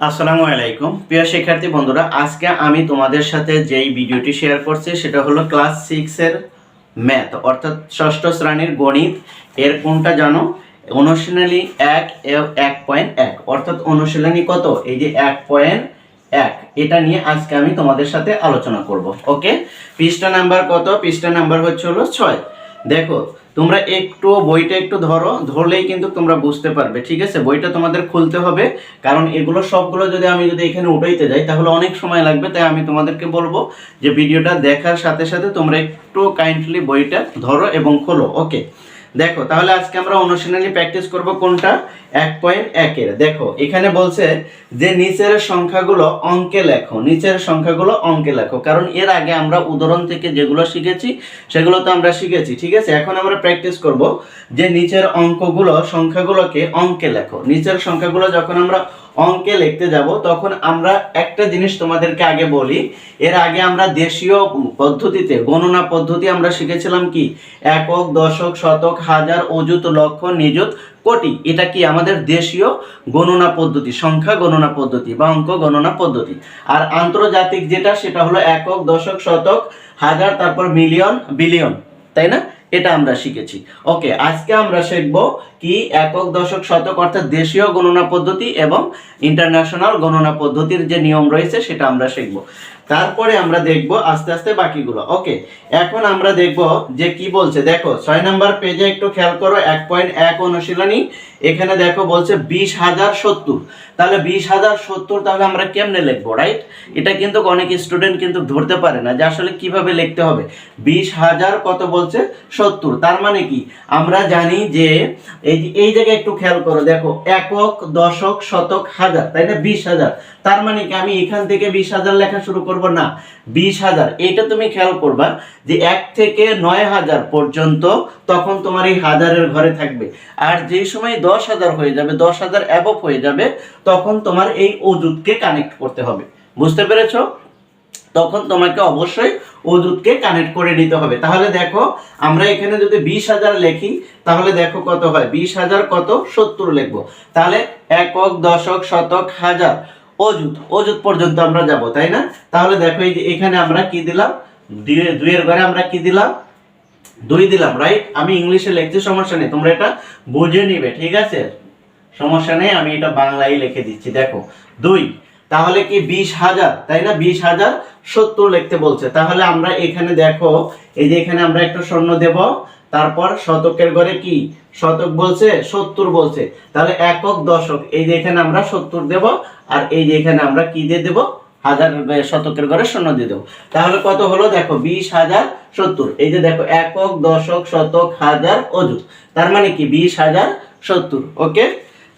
আসসালামু আলাইকুম। প্রিয় শিক্ষার্থী বন্ধুরা, আজকে আমি তোমাদের সাথে যেই ভিডিওটি শেয়ার করছি, সেটা হলো ক্লাস সিক্সের ম্যাথ অর্থাৎ ষষ্ঠ শ্রেণির গণিত। এর কোনটা জানো? অনুশীলনী এক এক পয়েন্ট এক। অর্থাৎ অনুশীলনী কত? এই যে এক পয়েন্ট এক। এটা নিয়ে আজকে আমি তোমাদের সাথে আলোচনা করব। ওকে পৃষ্ঠা নাম্বার কত? পৃষ্ঠা নাম্বার হচ্ছে হলো ছয়। দেখো, তোমরা একটু বইটা একটু ধরো, ধরলেই কিন্তু তোমরা বুঝতে পারবে, ঠিক আছে? বইটা তোমাদের খুলতে হবে, কারণ এগুলো সবগুলো যদি আমি যদি এখানে উঠাইতে যাই, তাহলে অনেক সময় লাগবে, তাই আমি তোমাদেরকে বলব যে ভিডিওটা দেখার সাথে সাথে তোমরা একটু কাইন্ডলি বইটা ধরো এবং খোলো ওকে দেখো, তাহলে আজকে আমরা অনুশীলনী প্র্যাকটিস করব কোনটা? এক পয়েন্ট একের দেখো, এখানে বলছে যে নিচের সংখ্যাগুলো অঙ্কে লেখো, নিচের সংখ্যাগুলো অঙ্কে লেখো। কারণ এর আগে আমরা উদাহরণ থেকে যেগুলো শিখেছি, সেগুলো তো আমরা শিখেছি, ঠিক আছে? এখন আমরা প্র্যাকটিস করব যে নিচের অঙ্কগুলো, সংখ্যাগুলোকে অঙ্কে লেখো। নিচের সংখ্যাগুলো যখন আমরা অঙ্কে লিখতে যাব, তখন আমরা একটা জিনিস তোমাদেরকে আগে বলি। এর আগে আমরা দেশীয় পদ্ধতিতে গণনা পদ্ধতি আমরা শিখেছিলাম কি? একক, দশক, শতক, হাজার, অযুত, লক্ষ, নিযুত, কোটি। এটা কি আমাদের দেশীয় গণনা পদ্ধতি, সংখ্যা গণনা পদ্ধতি বা অঙ্ক গণনা পদ্ধতি। আর আন্তর্জাতিক যেটা, সেটা হলো একক, দশক, শতক, হাজার, তারপর মিলিয়ন, বিলিয়ন, তাই না? এটা আমরা শিখেছি। ওকে, আজকে আমরা শিখব কি একক দশক শতক অর্থাৎ দেশীয় গণনা পদ্ধতি এবং ইন্টারন্যাশনাল গণনা পদ্ধতির যে নিয়ম রয়েছে সেটা আমরা শিখব। তারপরে আমরা দেখব আস্তে আস্তে বাকিগুলো। ওকে, এখন আমরা দেখব যে কি বলছে। দেখো, ছয় নাম্বার পেজে একটু খেয়াল করো, এক পয়েন্ট এক অনুশীলনী। এখানে দেখো বলছে বিশ হাজার সত্তর। তাহলে বিশ হাজার সত্তর তাহলে আমরা কেমনে লিখব রাইট এটা কিন্তু অনেক স্টুডেন্ট কিন্তু ধরতে পারে না যে আসলে কীভাবে লিখতে হবে। বিশ হাজার কত বলছে? সত্তর। তার মানে কি? আমরা জানি যে এই এই জায়গায় একটু খেয়াল করো। দেখো, একক, দশক, শতক, হাজার, তাই না? বিশ হাজার। তার মানে কি? আমি এখান থেকে বিশ হাজার লেখা শুরু করব। না, বিশ হাজার। এটা তুমি খেয়াল করবা যে এক থেকে নয় হাজার পর্যন্ত তখন তোমার এই হাজারের ঘরে থাকবে। আর যেই সময় দশ হাজার হয়ে যাবে, দশ হাজার অ্যাবভ হয়ে যাবে, তখন তোমার এই অজুতকে কানেক্ট করতে হবে। বুঝতে পেরেছ? তখন তোমাকে অবশ্যই অজুতকে কানেক্ট করে নিতে হবে। তাহলে দেখো, আমরা এখানে যদি বিশ হাজার লিখি, তাহলে দেখো কত হয়? বিশ হাজার কত? সত্তর লিখব। তাহলে একক, দশক, শতক, হাজার। অজুত অযুত পর্যন্ত আমরা যাব, তাই না? তাহলে দেখো এই যে এখানে আমরা কি দিলাম? দুই- দুইয়ের ঘরে আমরা কি দিলাম? দুই দিলাম রাইট আমি ইংলিশে লিখতে সমস্যা নেই, তোমরা এটা বুঝে নিবে, ঠিক আছে? সমস্যা নেই, আমি এটা বাংলায় লিখে দিচ্ছি, দেখো। দুই, তাহলে কি বিশ হাজার, তাই না? বিশ হাজার সত্তর লিখতে বলছে। তাহলে আমরা এখানে দেখো, এই যে এখানে আমরা একটা শূন্য দেব তারপর শতকের ঘরে কি? শতক বলছে, সত্তর বলছে। তাহলে একক দশক, এই যে এখানে আমরা সত্তর দেব, আর এই যে এখানে আমরা কি দিয়ে দেব? হাজার শতকের ঘরে শূন্য দিয়ে দেবো। তাহলে কত হলো? দেখো, বিশ হাজার সত্তর। এই যে দেখো, একক দশক, শতক, হাজার অযুত। তার মানে কি? বিশ হাজার সত্তর। ওকে?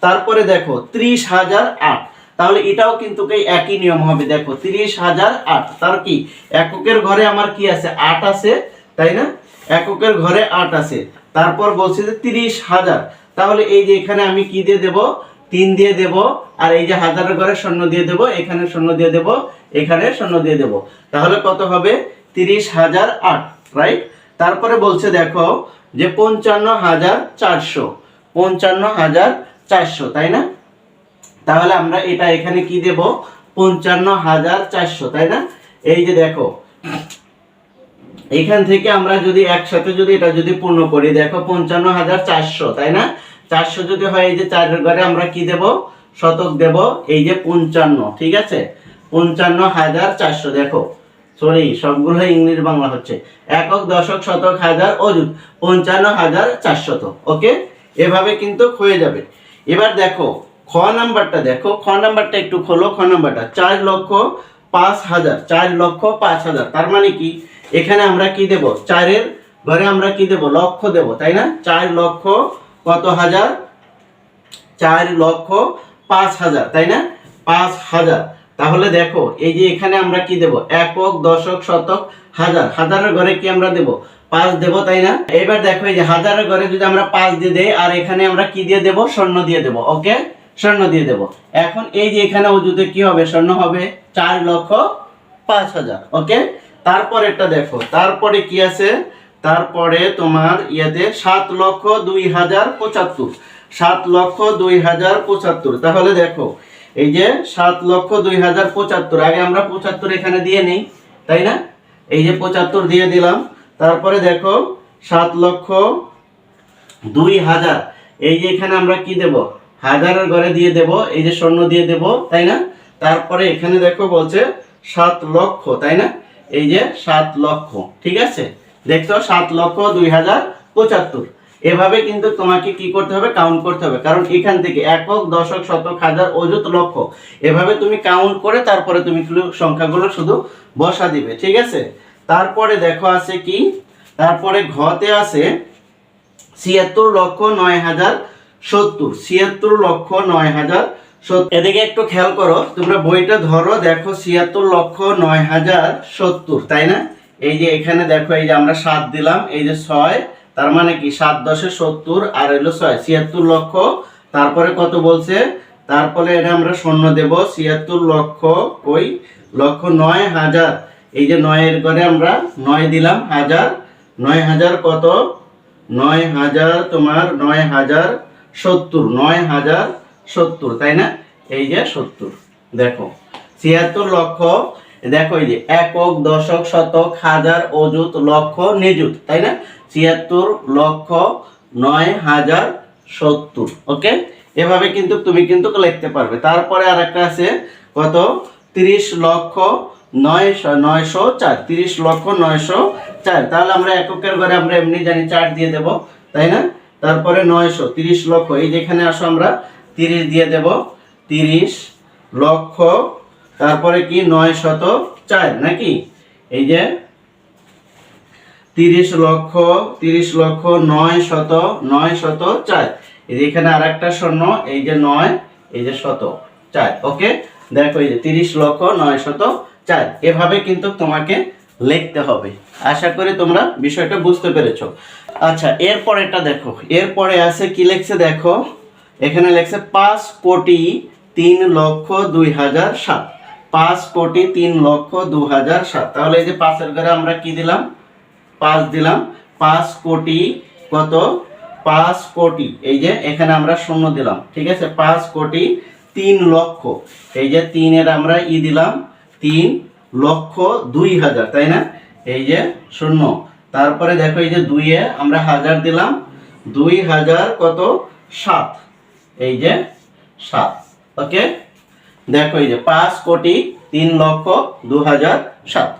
তারপরে দেখো, ত্রিশ হাজার আট। তাহলে এটাও কিন্তু একই নিয়ম হবে। দেখো, ত্রিশ হাজার আট। তার কি? এককের ঘরে আমার কি আছে? আট আছে, তাই না? এককের ঘরে আট আছে। তারপর বলছে যে তিরিশ হাজার। তাহলে এই যে এখানে আমি কি দিয়ে দেব? তিন দিয়ে দেব। আর এই যে হাজারের ঘরে শূন্য দিয়ে দেব, এখানে শূন্য দিয়ে দেব, এখানে শূন্য দিয়ে দেব। তাহলে কত হবে? তিরিশ হাজার আট রাইট তারপরে বলছে দেখো যে পঞ্চান্ন হাজার চারশো। পঞ্চান্ন হাজার চারশো, তাই না? তাহলে আমরা এটা এখানে কি দেব? পঞ্চান্ন হাজার চারশো, তাই না? এই যে দেখো এখান থেকে আমরা যদি একসাথে যদি এটা যদি পূর্ণ করি, দেখো পঞ্চান্ন হাজার চারশো, তাই না? চারশো যদি হয়, এই যে চারের ঘরে আমরা কি দেব? শতক দেব, এই যে পঞ্চান্ন, ঠিক আছে? পঞ্চান্ন হাজার চারশো, দেখো। সরি সবগুলো ইংলিশ বাংলা হচ্ছে। একক, দশক, শতক, হাজার, অযুত। পঞ্চান্ন হাজার চারশত ওকে? এভাবে কিন্তু হয়ে যাবে। এবার দেখো, খ নাম্বারটা দেখো। খ নাম্বারটা একটু খোলো, খ নাম্বারটা। চার লক্ষ পাঁচ হাজার, চার লক্ষ পাঁচ হাজার। তার মানে কি? এখানে আমরা কি দেব? চারের ঘরে আমরা কি দেব? লক্ষ দেব, তাই না? চার লক্ষ কত হাজার? চার লক্ষ পাঁচ হাজার, তাই না? পাঁচ হাজার। তাহলে দেখো, এই যে এখানে আমরা কি দেব? একক, দশক, শতক, হাজার। হাজারের ঘরে কি আমরা দেব? পাঁচ দেব, তাই না? এবার দেখো, এই যে হাজারের ঘরে যদি আমরা পাঁচ দিয়ে দেই, আর এখানে আমরা কি দিয়ে দেব? স্বর্ণ দিয়ে দেব, ওকে? স্বর্ণ দিয়ে দেব। এখন এই যে এখানে উজুতে কি হবে? স্বর্ণ হবে চার লক্ষ পাঁচ হাজার, ওকে? তারপরেরটা দেখো। তারপরে কি আছে? তারপরে তোমার ইয়েতে সাত লক্ষ দুই হাজার পঁচাত্তর। সাত লক্ষ দুই হাজার পঁচাত্তর। তাহলে দেখো, এই যে সাত লক্ষ দুই হাজার পঁচাত্তর, আগে আমরা পঁচাত্তর এখানে দিয়ে নেই, তাই না? এই যে পঁচাত্তর দিয়ে দিলাম। তারপরে দেখো, সাত লক্ষ দুই হাজার। এই যে এখানে আমরা কি দেব? হাজারের ঘরে দিয়ে দেব, এই যে স্বর্ণ দিয়ে দেব, তাই না? তারপরে এখানে দেখো বলছে সাত লক্ষ, তাই না? এই যে সাত লক্ষ, ঠিক আছে? দেখছ সাত লক্ষ দুই হাজার পঁচাত্তর। এভাবে কিন্তু তোমাকে কি করতে হবে? কাউন্ট করতে হবে। কারণ এখান থেকে একক, দশক, শতক, হাজার, অযুত, লক্ষ। এভাবে তুমি কাউন্ট করে তারপরে তুমি সংখ্যাগুলো শুধু বসা দিবে, ঠিক আছে? তারপরে দেখো আছে কি? তারপরে ঘতে আছে ছিয়াত্তর লক্ষ নয় হাজার সত্তর। ছিয়াত্তর লক্ষ নয় হাজার এদিকে একটু খেয়াল করো, তোমরা বইটা ধরো, দেখো ছিয়াত্তর লক্ষ নয় হাজার সত্তর, তাই না? এই যে এখানে দেখো, এই যে আমরা সাত দিলাম, এই যে ছয়, তার মানে কি? সাত দশে সত্তর, আর এলো ছয়, ছিয়াত্তর লক্ষ, তারপরে কত বলছে? তারপরে এটা আমরা শূন্য দেব, ছিয়াত্তর লক্ষ ওই লক্ষ নয় হাজার, এই যে নয়ের করে আমরা নয় দিলাম, হাজার, নয় হাজার কত? নয় হাজার তোমার নয় হাজার সত্তর, নয় হাজার সত্তর, তাই না? এই যে সত্তর, দেখো। ছিয়াত্তর লক্ষ, দেখো এই যে একক, দশক, শতক, হাজার, অযুত, লক্ষ, নিযুত, তাই না? ছিয়াত্তর লক্ষ, নয় হাজার সত্তর, ওকে? এভাবে কিন্তু তুমি কিন্তু লিখতে পারবে। তারপরে আর একটা আছে, কত? তিরিশ লক্ষ নয়শো নয়শো চার, তিরিশ লক্ষ, নয়শো চার। তাহলে আমরা এককের ঘরে আমরা এমনি জানি চার দিয়ে দেব, তাই না? তারপরে নয়শো, তিরিশ লক্ষ। এই যেখানে আসো আমরা তিরিশ দিয়ে দেব। তিরিশ লক্ষ, তারপরে কি? নয় শত চার, নাকি? এই যে তিরিশ লক্ষ তিরিশ লক্ষ, নয় শত নয় শত চার। এই এখানে আর একটা শূন্য এই যে নয়, এই যে শত চার, ওকে? দেখো এই যে তিরিশ লক্ষ, নয় শত চার। এভাবে কিন্তু তোমাকে লিখতে হবে। আশা করি তোমরা বিষয়টা বুঝতে পেরেছ। আচ্ছা এরপরেটা দেখো। এরপরে আছে কি লিখছে দেখো? এখানে লেখছে পাঁচ কোটি তিন লক্ষ দুই হাজার সাত। পাঁচ কোটি তিন লক্ষ দু হাজার সাত। তাহলে এই যে পাঁচের ঘরে আমরা কি দিলাম? পাঁচ দিলাম। পাঁচ কোটি কত? পাঁচ কোটি। এই যে এখানে আমরা শূন্য দিলাম। ঠিক আছে? পাঁচ কোটি তিন লক্ষ। এই যে তিনের আমরা ই দিলাম। তিন লক্ষ দুই হাজার, তাই না? এই যে শূন্য। তারপরে দেখো এই যে দুইয়ে আমরা হাজার দিলাম। দুই হাজার কত? সাত। এই যে সাত, ওকে? দেখো এই যে পাঁচ কোটি তিন লক্ষ দু হাজার সাত।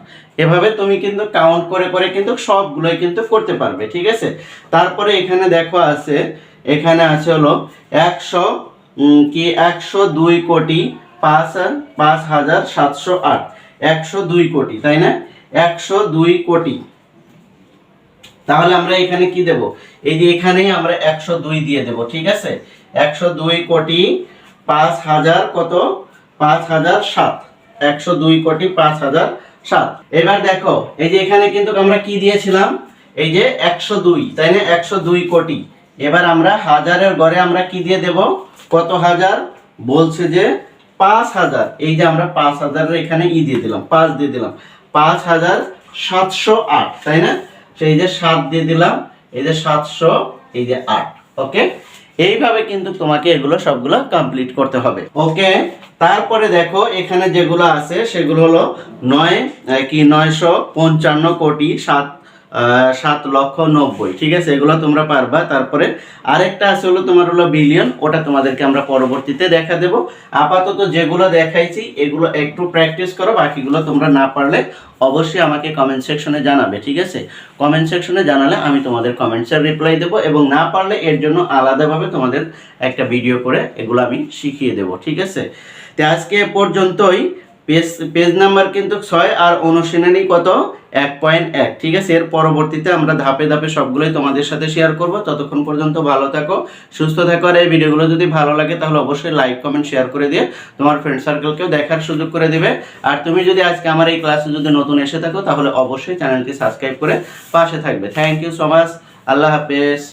এভাবে তুমি কিন্তু কাউন্ট করে করে কিন্তু সবগুলোই কিন্তু করতে পারবে, ঠিক আছে? তারপরে এখানে দেখো আছে, এখানে আছে হলো একশো কি একশো দুই কোটি পাঁচ পাঁচ হাজার সাতশো আট। একশো দুই কোটি, তাই না? একশো দুই কোটি। তাহলে আমরা এখানে কি দেব? এই যে এখানেই আমরা একশো দুই দিয়ে দেব, ঠিক আছে? একশো দুই কোটি পাঁচ হাজার কত? পাঁচ হাজার সাত। একশো দুই কোটি পাঁচ হাজার সাত। এবার দেখো, এই যে এখানে কিন্তু আমরা কি দিয়েছিলাম? এই যে একশো দুই, তাই না? একশো দুই কোটি। এবার আমরা হাজারের ঘরে আমরা কি দিয়ে দেব? কত হাজার? বলছে যে পাঁচ হাজার। এই যে আমরা পাঁচ হাজারের এখানে ই দিয়ে দিলাম, পাঁচ দিয়ে দিলাম। পাঁচ হাজার সাতশো আট, তাই না? সেই যে সাত দিয়ে দিলাম, এই যে সাতশো, এই যে আট, ওকে? এইভাবে কিন্তু তোমাকে এগুলো সবগুলো কমপ্লিট করতে হবে। ওকে তারপরে দেখো, এখানে যেগুলো আছে, সেগুলো হলো নয়, কি, নয়শো পঞ্চান্ন কোটি সাত সাত লক্ষ নব্বই, ঠিক আছে? এগুলো তোমরা পারবা। তারপরে আরেকটা আছে হলো তোমার হলো বিলিয়ন ওটা তোমাদেরকে আমরা পরবর্তীতে দেখা দেব। আপাতত যেগুলো দেখাইছি, এগুলো একটু প্র্যাকটিস করো, বাকিগুলো তোমরা না পারলে অবশ্যই আমাকে কমেন্ট সেকশনে জানাবে, ঠিক আছে? কমেন্ট সেকশনে জানালে আমি তোমাদের কমেন্টসের রিপ্লাই দেবো এবং না পারলে এর জন্য আলাদাভাবে তোমাদের একটা ভিডিও করে এগুলো আমি শিখিয়ে দেবো, ঠিক আছে? তো আজকে পর্যন্তই। পেজ পেজ নাম্বার কিন্তু ছয় আর অনুশীলনী কত? এক পয়েন্ট এক, ঠিক আছে? এর পরবর্তীতে আমরা ধাপে ধাপে সবগুলোই তোমাদের সাথে শেয়ার করব। ততক্ষণ পর্যন্ত ভালো থাকো, সুস্থ থাকো, আর এই ভিডিওগুলো যদি ভালো লাগে তাহলে অবশ্যই লাইক কমেন্ট শেয়ার করে দিয়ে তোমার ফ্রেন্ড সার্কেলকেও দেখার সুযোগ করে দেবে। আর তুমি যদি আজকে আমার এই ক্লাসে যদি নতুন এসে থাকো তাহলে অবশ্যই চ্যানেলটি সাবস্ক্রাইব করে পাশে থাকবে। থ্যাংক ইউ সো মাচ আল্লাহ হাফেজ।